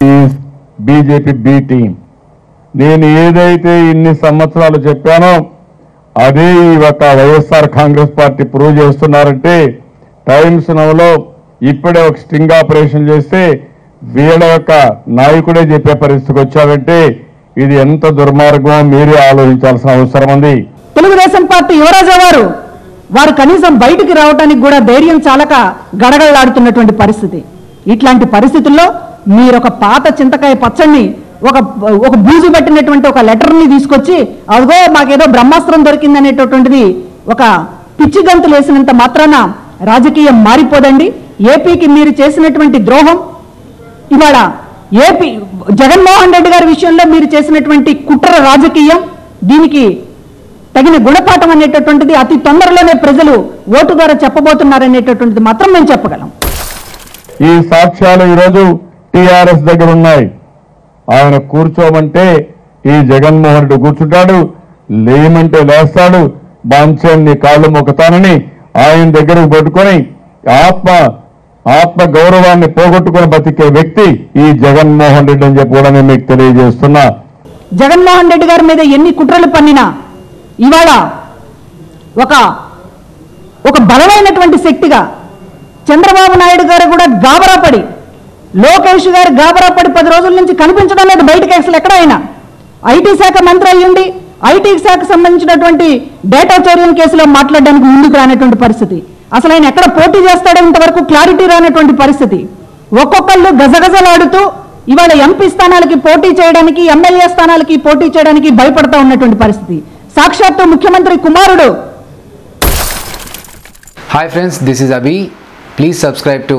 ఈ BJP B team నేను ఏదైతే ఇన్ని సంవత్సరాలు చెప్పానో అదే ఈ ఒక వైఎస్ఆర్ కాంగ్రెస్ పార్టీ ప్రూవ్ చేస్తున్నారంటే టైమ్స్ నవలో ఇప్పుడే ఒక స్టింగ్ ఆపరేషన్ చేస్తే వీళ్ళ యొక్క నాయకుడే చెప్పే పరిస్థితికి వచ్చారంటే ఇది ఎంత దుర్మార్గమో మీరే ఆలోచించాల్సిన అవసరం ఉంది. తెలుగుదేశం పార్టీ యువరాజా వారు వారు కనీసం బయటికి రావడానికి కూడా ధైర్యం చాలక గడగడలాడుతున్నటువంటి పరిస్థితి. ఇట్లాంటి పరిస్థితుల్లో మీరు ఒక పాత చింతకాయ పచ్చడిని ఒక ఒక బూజు పెట్టినటువంటి ఒక లెటర్ని తీసుకొచ్చి అదిగో మాకేదో బ్రహ్మాస్త్రం దొరికింది అనేటటువంటిది ఒక పిచ్చి గంతులు వేసినంత మాత్రాన రాజకీయం మారిపోదండి. ఏపీకి మీరు చేసినటువంటి ద్రోహం ఇవాళ ఏపీ జగన్మోహన్ రెడ్డి గారి విషయంలో మీరు చేసినటువంటి కుట్ర రాజకీయం దీనికి తగిన గుణపాఠం అనేటటువంటిది అతి తొందరలోనే ప్రజలు ఓటు ద్వారా చెప్పబోతున్నారనేటటువంటిది మాత్రం మేము చెప్పగలం. ఈ సాక్ష్యాలు ఈరోజు టిఆర్ఎస్ దగ్గర ఉన్నాయి. ఆయన కూర్చోమంటే ఈ జగన్మోహన్ రెడ్డి కూర్చుంటాడు లేమంటే లేస్తాడు బాంఛాన్ని కాళ్ళు మొక్కుతానని ఆయన దగ్గరకు పట్టుకొని ఆత్మ ఆత్మ గౌరవాన్ని పోగొట్టుకుని బతికే వ్యక్తి ఈ జగన్మోహన్ రెడ్డి అని చెప్పి కూడా నేను మీకు తెలియజేస్తున్నా. జగన్మోహన్ రెడ్డి గారి మీద ఎన్ని కుట్రలు పన్నినా ఇవాళ ఒక ఒక బలమైనటువంటి శక్తిగా చంద్రబాబు నాయుడు గారు కూడా గాబరాపడి లోకేష్ గారు గాబరాపడి పది రోజుల నుంచి కనిపించడం లేదు. బయటకు అసలు ఎక్కడ అయినా. ఐటీ శాఖ మంత్రి అయ్యుండి ఐటీ శాఖకు సంబంధించినటువంటి డేటా చౌర్యం కేసులో మాట్లాడడానికి ముందుకు రానటువంటి పరిస్థితి. అసలు ఆయన ఎక్కడ పోటీ చేస్తాడో ఇంతవరకు క్లారిటీ రానటువంటి పరిస్థితి. ఒక్కొక్కళ్ళు గజగజలాడుతూ ఇవాళ ఎంపీ స్థానాలకి పోటీ చేయడానికి ఎమ్మెల్యే స్థానాలకి పోటీ చేయడానికి భయపడతా ఉన్నటువంటి పరిస్థితి. సాక్షాత్తు ముఖ్యమంత్రి కుమారుడు. Hi friends this is Abhi. Please subscribe to